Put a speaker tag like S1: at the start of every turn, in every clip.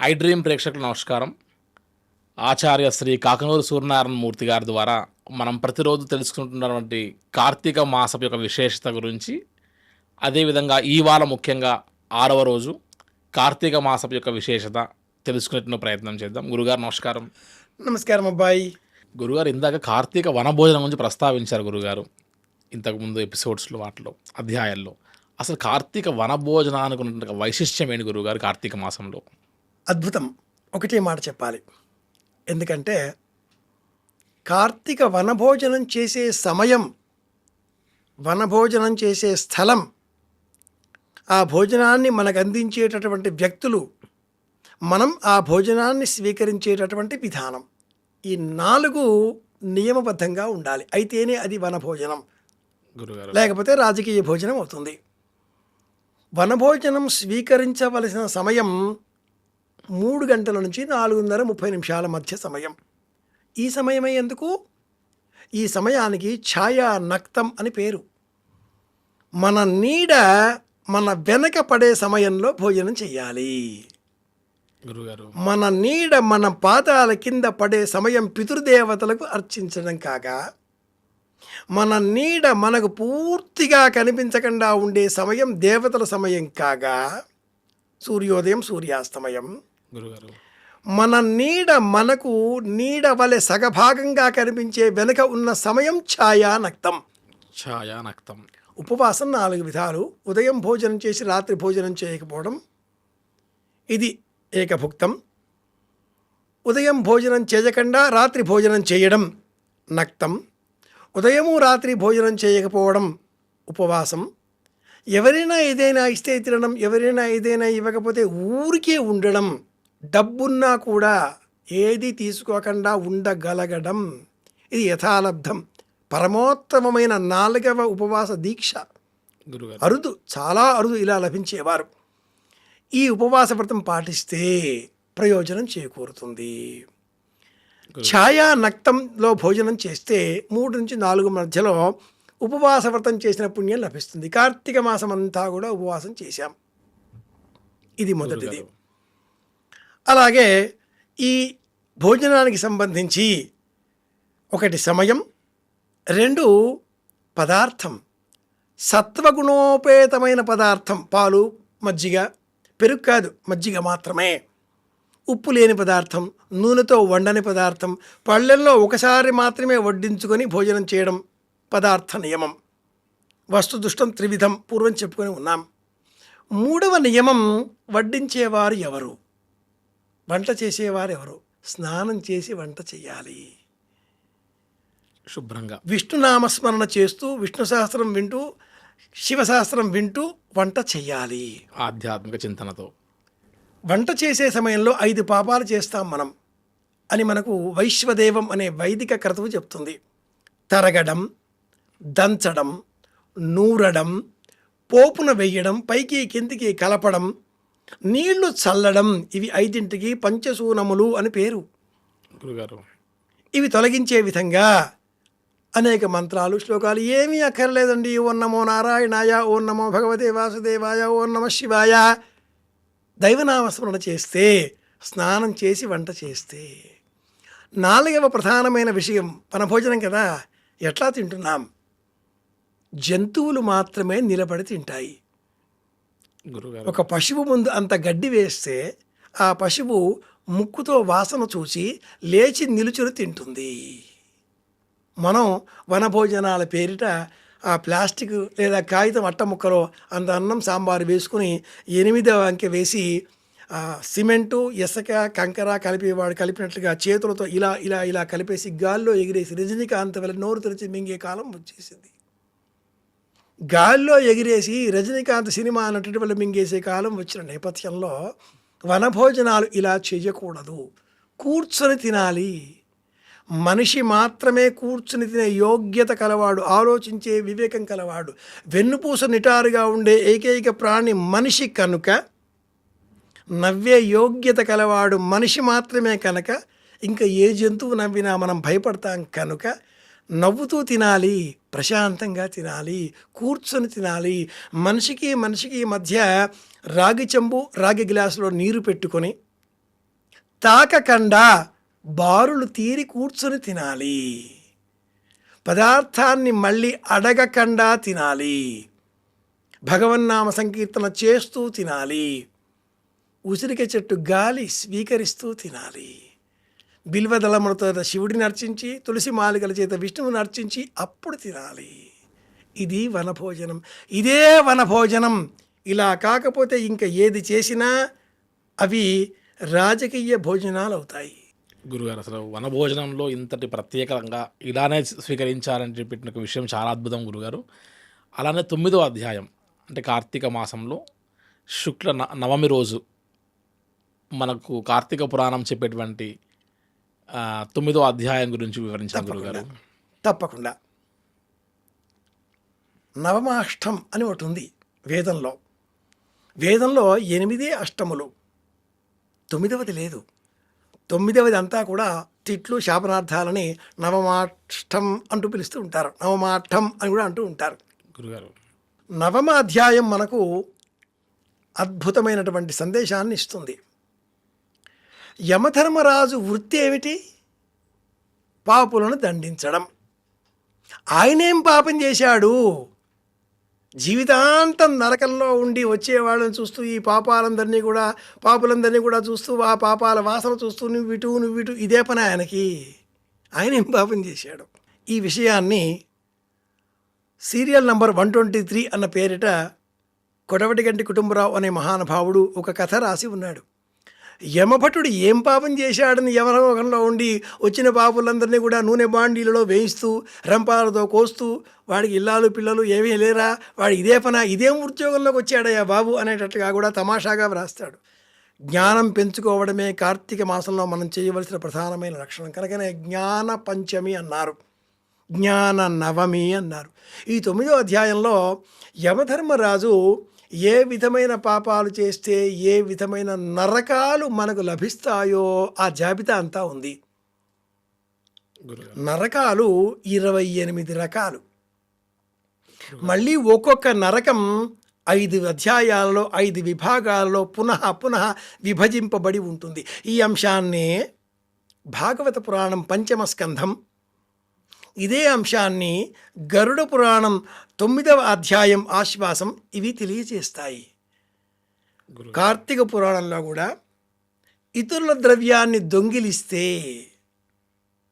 S1: I dream ప్రేక్షకులకు నమస్కారం. ఆచార్య శ్రీ కాకనూరు సూర్యనారాయణ మూర్తి గారి ద్వారా మనం ప్రతిరోజు తెలుసుకుంటున్నటువంటి కార్తీక మాసం యొక్క విశేషత గురించి అదేవిధంగా ఈ వారం ముఖ్యంగా ఆరవ రోజు కార్తీక మాసం యొక్క విశేషత తెలుసుకునే ప్రయత్నం చేద్దాం. గురుగారు నమస్కారం.
S2: నమస్కారం అబ్బాయి.
S1: గురుగారు ఇందాక కార్తీక వనభోజనం గురించి ప్రస్తావించారు గురుగారు ఇంతకుముందు ఎపిసోడ్స్లో వాటిలో అధ్యాయాల్లో. అసలు కార్తీక వనభోజనానికి ఉన్న వైశిష్ట్యం ఏంటి గురుగారు కార్తీక మాసంలో?
S2: అద్భుతం. ఒకటే మాట చెప్పాలి. ఎందుకంటే కార్తీక వనభోజనం చేసే సమయం వనభోజనం చేసే స్థలం ఆ భోజనాన్ని మనకు అందించేటటువంటి వ్యక్తులు మనం ఆ భోజనాన్ని స్వీకరించేటటువంటి విధానం. ఈ నాలుగు నియమబద్ధంగా ఉండాలి. అయితేనే అది వనభోజనం. లేకపోతే రాజకీయ భోజనం అవుతుంది. వనభోజనం స్వీకరించవలసిన సమయం మూడు గంటల నుంచి నాలుగున్నర ముప్పై నిమిషాల మధ్య సమయం. ఈ సమయమే ఎందుకు? ఈ సమయానికి ఛాయా నక్తం అని పేరు. మన నీడ మన వెనక పడే సమయంలో భోజనం చేయాలి
S1: గురుగారు.
S2: మన నీడ మన పాదాల కింద పడే సమయం పితృదేవతలకు అర్చించడం కాగా మన నీడ మనకు పూర్తిగా కనిపించకుండా ఉండే సమయం దేవతల సమయం కాగా సూర్యోదయం సూర్యాస్తమయం.
S1: గురుగారు.
S2: మన నీడ మనకు నీడ వలె సగభాగంగా కనిపించే వెనుక ఉన్న సమయం ఛాయా నక్తం
S1: ఛాయా నక్తం
S2: ఉపవాసం నాలుగు విధాలు. ఉదయం భోజనం చేసి రాత్రి భోజనం చేయకపోవడం. ఇది ఏకభుక్తం. ఉదయం భోజనం చేయకుండా రాత్రి భోజనం చేయడం నక్తం. ఉదయము రాత్రి భోజనం చేయకపోవడం ఉపవాసం. ఎవరైనా ఏదైనా ఇస్తే తినడం ఎవరైనా ఏదైనా ఇవ్వకపోతే ఊరికే ఉండడం డబ్బున్నా కూడా ఏది తీసుకోకుండా ఉండగలగడం ఇది యథాలబ్ధం. పరమోత్తమమైన నాలుగవ ఉపవాస దీక్ష. అరుదు చాలా అరుదు ఇలా లభించేవారు. ఈ ఉపవాస వ్రతం పాటిస్తే ప్రయోజనం చేకూరుతుంది. ఛాయా నక్తంలో భోజనం చేస్తే మూడు నుంచి నాలుగు మధ్యలో ఉపవాస వ్రతం చేసిన పుణ్యం లభిస్తుంది. కార్తీక మాసం అంతా కూడా ఉపవాసం చేశాం. ఇది మొదటిది. అలాగే ఈ భోజనానికి సంబంధించి ఒకటి సమయం రెండు పదార్థం సత్వగుణోపేతమైన పదార్థం పాలు మజ్జిగ పెరుగు కాదు మజ్జిగ మాత్రమే. ఉప్పు లేని పదార్థం నూనెతో వండని పదార్థం పళ్ళెల్లో ఒకసారి మాత్రమే వడ్డించుకొని భోజనం చేయడం పదార్థ నియమం. వస్తుదుష్టం త్రివిధం పూర్వం చెప్పుకొని ఉన్నాం. మూడవ నియమం వడ్డించేవారు ఎవరు? వంట చేసేవారు ఎవరు స్నానం చేసి వంట చేయాలి
S1: శుభ్రంగా.
S2: విష్ణునామస్మరణ చేస్తూ విష్ణు సహస్రం వింటూ శివశాస్త్రం వింటూ వంట చేయాలి
S1: ఆధ్యాత్మిక చింతనతో.
S2: వంట చేసే సమయంలో ఐదు పాపాలు చేస్తాం మనం అని మనకు వైశ్వదేవం అనే వైదిక క్రతువు చెప్తుంది. తరగడం దంచడం నూరడం పోపున వెయ్యడం పైకి కిందికి కలపడం నీళ్ళు చల్లడం ఇవి ఐదింటికి పంచసూనములు అని పేరు.
S1: గురుగారు.
S2: ఇవి తొలగించే విధంగా అనేక మంత్రాలు శ్లోకాలు ఏమీ అక్కర్లేదండి. ఓం నమో నారాయణాయ ఓం నమో భగవతే వాసుదేవాయ ఓం నమ శివాయ. దైవనామస్మరణ చేస్తే స్నానం చేసి వంట చేస్తే. నాలుగవ ప్రధానమైన విషయం మన భోజనం కదా ఎట్లా తింటున్నాం? జంతువులు మాత్రమే నిలబడి తింటాయి. ఒక పశువు ముందు అంత గడ్డి వేస్తే ఆ పశువు ముక్కుతో వాసన చూసి లేచి నిలుచుని తింటుంది. మనం వనభోజనాల పేరిట ఆ ప్లాస్టిక్ లేదా కాగితం అట్ట ముక్కలో అంత అన్నం సాంబారు వేసుకుని ఎనిమిదవ అంకె వేసి సిమెంటు ఇసక కంకర కలిపి వాడు కలిపినట్లుగా చేతులతో ఇలా ఇలా ఇలా కలిపేసి గాల్లో ఎగిరేసి రజనీకాంత్ వల్ల నోరు తెరిచి మింగే కాలం వచ్చేసింది. గాల్లో ఎగిరేసి రజనీకాంత్ సినిమా నటుడి వల్ల మింగేసే కాలం వచ్చిన నేపథ్యంలో వనభోజనాలు ఇలా చేయకూడదు. కూర్చొని తినాలి. మనిషి మాత్రమే కూర్చుని తినే యోగ్యత కలవాడు ఆలోచించే వివేకం కలవాడు వెన్నుపూస నిటారుగా ఉండే ఏకైక ప్రాణి మనిషి కనుక నవ్వే యోగ్యత కలవాడు మనిషి మాత్రమే కనుక ఇంకా ఏ జంతువు నవ్వినా మనం భయపడతాం కనుక నవ్వుతూ తినాలి ప్రశాంతంగా తినాలి కూర్చొని తినాలి మనిషికి మనిషికి మధ్య రాగి చెంబు రాగి గ్లాసులో నీరు పెట్టుకొని తాకకుండా బారులు తీరి కూర్చొని తినాలి. పదార్థాన్ని మళ్ళీ అడగకుండా తినాలి. భగవన్నామ సంకీర్తన చేస్తూ తినాలి. ఉసిరిక చెట్టు గాలి స్వీకరిస్తూ తినాలి. బిల్వదళములతో శివుడిని అర్చించి తులసి మాలికల చేత విష్ణువుని అర్చించి అప్పుడు తినాలి. ఇది వనభోజనం. ఇదే వనభోజనం. ఇలా కాకపోతే ఇంకా ఏది చేసినా అవి రాజకీయ భోజనాలు అవుతాయి
S1: గురుగారు అసలు వనభోజనంలో ఇంతటి ప్రత్యేకంగా ఇలానే స్వీకరించాలని చెప్పిన ఒక విషయం చాలా అద్భుతం గురుగారు. అలానే తొమ్మిదో అధ్యాయం అంటే కార్తీక మాసంలో శుక్ల న- నవమి రోజు మనకు కార్తీక పురాణం చెప్పేటువంటి తొమ్మిదో అధ్యాయం గురించి వివరించారు గురుగారు.
S2: తప్పకుండా. నవమాష్టం అని ఒకటి ఉంది వేదంలో. వేదంలో ఎనిమిదే అష్టములు. తొమ్మిదవది లేదు. తొమ్మిదవది అంతా కూడా తిట్లు శాపనార్థాలని నవమాష్టం అంటూ పిలుస్తూ ఉంటారు. నవమాష్టం అని కూడా అంటూ ఉంటారు.
S1: గురుగారు.
S2: నవమ అధ్యాయం మనకు అద్భుతమైనటువంటి సందేశాన్ని ఇస్తుంది. యమధర్మరాజు వృత్తి ఏమిటి? పాపులను దండించడం. ఆయనేం పాపం చేశాడు? జీవితాంతం నరకంలో ఉండి వచ్చేవాళ్ళని చూస్తూ ఈ పాపాలందరినీ కూడా పాపులందరినీ కూడా చూస్తూ ఆ పాపాల వాసన చూస్తూ నువ్వు ఇటు నువ్వు ఇటు ఇదే పని ఆయనకి. ఆయన ఏం పాపం చేశాడు? ఈ విషయాన్ని serial number one twenty three అన్న పేరిట కొడవటిగంటి కుటుంబరావు అనే మహానుభావుడు ఒక కథ రాసి ఉన్నాడు. యమభటుడు ఏం పాపం చేశాడని యమలోకంలో ఉండి వచ్చిన పాపులందరినీ కూడా నూనె బాండీలలో వేయిస్తూ రంపాలతో కోస్తూ వాడికి ఇల్లాలు పిల్లలు ఏమీ లేరా వాడు ఇదే పన ఇదేం ఉద్యోగంలోకి వచ్చాడయ్యా బాబు అనేటట్లుగా కూడా తమాషాగా వ్రాస్తాడు. జ్ఞానం పెంచుకోవడమే కార్తీక మాసంలో మనం చేయవలసిన ప్రధానమైన లక్షణం. కనుకనే జ్ఞాన పంచమి అన్నారు. జ్ఞాన నవమి అన్నారు. ఈ తొమ్మిదో అధ్యాయంలో యమధర్మరాజు ఏ విధమైన పాపాలు చేస్తే ఏ విధమైన నరకాలు మనకు లభిస్తాయో ఆ జాబితా అంతా ఉంది. నరకాలు ఇరవై ఎనిమిది రకాలు. మళ్ళీ ఒక్కొక్క నరకం ఐదు అధ్యాయాలలో ఐదు విభాగాలలో పునః పునః విభజింపబడి ఉంటుంది. ఈ అంశాన్నే భాగవత పురాణం పంచమ స్కంధం ఇదే అంశాన్ని గరుడ పురాణం తొమ్మిదవ అధ్యాయం ఆశ్వాసం ఇవి తెలియజేస్తాయి. కార్తీక పురాణంలో కూడా ఇతరుల ద్రవ్యాన్ని దొంగిలిస్తే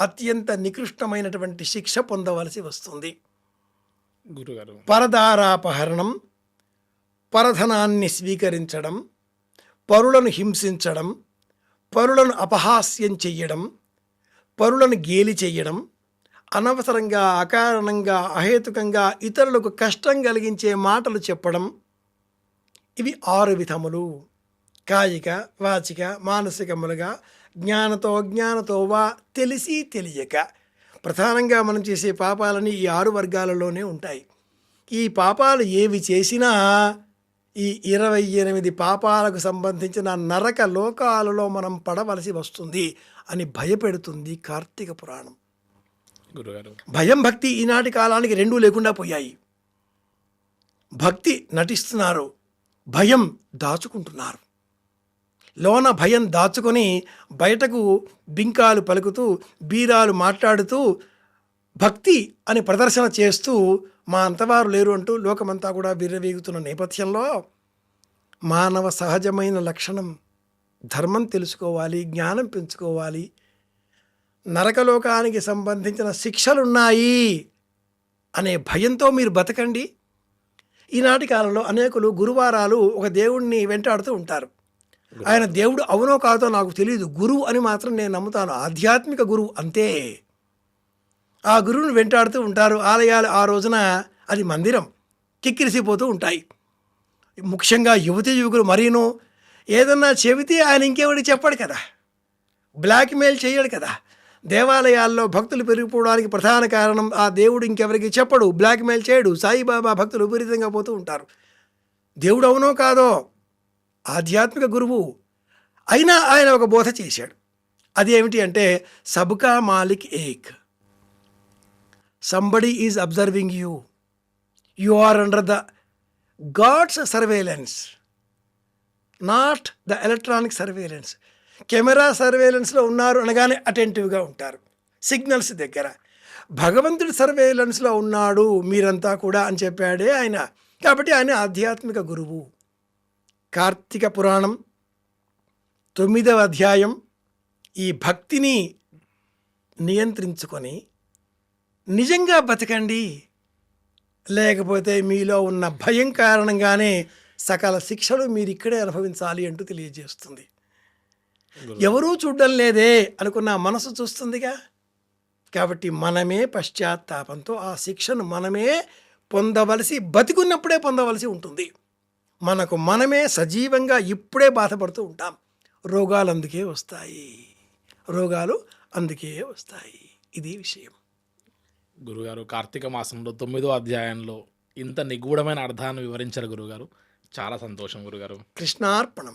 S2: అత్యంత నికృష్టమైనటువంటి శిక్ష పొందవలసి వస్తుంది.
S1: గురుగారు.
S2: పరదారాపహరణం పరధనాన్ని స్వీకరించడం పరులను హింసించడం పరులను అపహాస్యం చెయ్యడం పరులను గేలి చెయ్యడం అనవసరంగా అకారణంగా అహేతుకంగా ఇతరులకు కష్టం కలిగించే మాటలు చెప్పడం ఇవి ఆరు విధములు. కాయిక వాచిక మానసికములుగా జ్ఞానతో అజ్ఞానతో వా తెలిసి తెలియక. ప్రధానంగా మనం చేసే పాపాలని ఈ ఆరు వర్గాలలోనే ఉంటాయి. ఈ పాపాలు ఏవి చేసినా ఈ ఇరవై ఎనిమిది పాపాలకు సంబంధించిన నరక లోకాలలో మనం పడవలసి వస్తుంది అని భయపెడుతుంది కార్తీక పురాణం.
S1: గురుగారు.
S2: భయం భక్తి ఈనాటి కాలానికి రెండూ లేకుండా పోయాయి. భక్తి నటిస్తున్నారు. భయం దాచుకుంటున్నారు. లోన భయం దాచుకొని బయటకు బింకాలు పలుకుతూ బీరాలు మాట్లాడుతూ భక్తి అని ప్రదర్శన చేస్తూ మా అంతవారు లేరు అంటూ లోకమంతా కూడా విర్రవీగుతున్న నేపథ్యంలో మానవ సహజమైన లక్షణం ధర్మం తెలుసుకోవాలి జ్ఞానం పెంచుకోవాలి నరకలోకానికి సంబంధించిన శిక్షలున్నాయి అనే భయంతో మీరు బతకండి. ఈనాటి కాలంలో అనేకులు గురువారాలు ఒక దేవుణ్ణి వెంటాడుతూ ఉంటారు. ఆయన దేవుడు అవునో కాదో నాకు తెలియదు గురువు అని మాత్రం నేను నమ్ముతాను. ఆధ్యాత్మిక గురువు అంతే. ఆ గురువుని వెంటాడుతూ ఉంటారు. ఆలయాలు ఆ రోజున అది మందిరం. కిక్కిరిసిపోతూ ఉంటాయి. ముఖ్యంగా యువతి యువకులు మరీను. ఏదన్నా చెబితే ఆయన ఇంకెవరికి చెప్పాడు కదా. బ్లాక్మెయిల్ చేయడు కదా. దేవాలయాల్లో భక్తులు పెరిగిపోవడానికి ప్రధాన కారణం ఆ దేవుడు ఇంకెవరికి చెప్పడు బ్లాక్మెయిల్ చేయడు సాయిబాబా భక్తులు విపరీతంగా పోతూ ఉంటారు. దేవుడు అవునో కాదో ఆధ్యాత్మిక గురువు అయినా ఆయన ఒక బోధ చేశాడు. అదేమిటి అంటే సబ్కా మాలిక్ ఏక్. Somebody is observing you you are under the God's surveillance not the electronic surveillance camera సర్వేలెన్స్లో ఉన్నారు అనగానే అటెంటివ్గా ఉంటారు. సిగ్నల్స్ దగ్గర. భగవంతుడి సర్వేలెన్స్లో ఉన్నాడు మీరంతా కూడా అని చెప్పాడే ఆయన. కాబట్టి ఆయన ఆధ్యాత్మిక గురువు. కార్తీక పురాణం తొమ్మిదవ అధ్యాయం ఈ భక్తిని నియంత్రించుకొని నిజంగా బతకండి. లేకపోతే మీలో ఉన్న భయం కారణంగానే సకల శిక్షలు మీరు ఇక్కడే అనుభవించాలి అంటూ తెలియజేస్తుంది. ఎవరూ చూడడం లేదే అనుకున్న మనసు చూస్తుందిగా. కాబట్టి మనమే పశ్చాత్తాపంతో ఆ శిక్షను మనమే పొందవలసి బతికున్నప్పుడే పొందవలసి ఉంటుంది. మనకు మనమే సజీవంగా ఇప్పుడే బాధపడుతూ ఉంటాం. రోగాలు అందుకే వస్తాయి. రోగాలు అందుకే వస్తాయి. ఇది విషయం.
S1: గురుగారు కార్తీక మాసంలో తొమ్మిదో అధ్యాయంలో ఇంత నిగూఢమైన అర్థాన్ని వివరించారు గురుగారు. చాలా సంతోషం గురుగారు.
S2: కృష్ణార్పణం.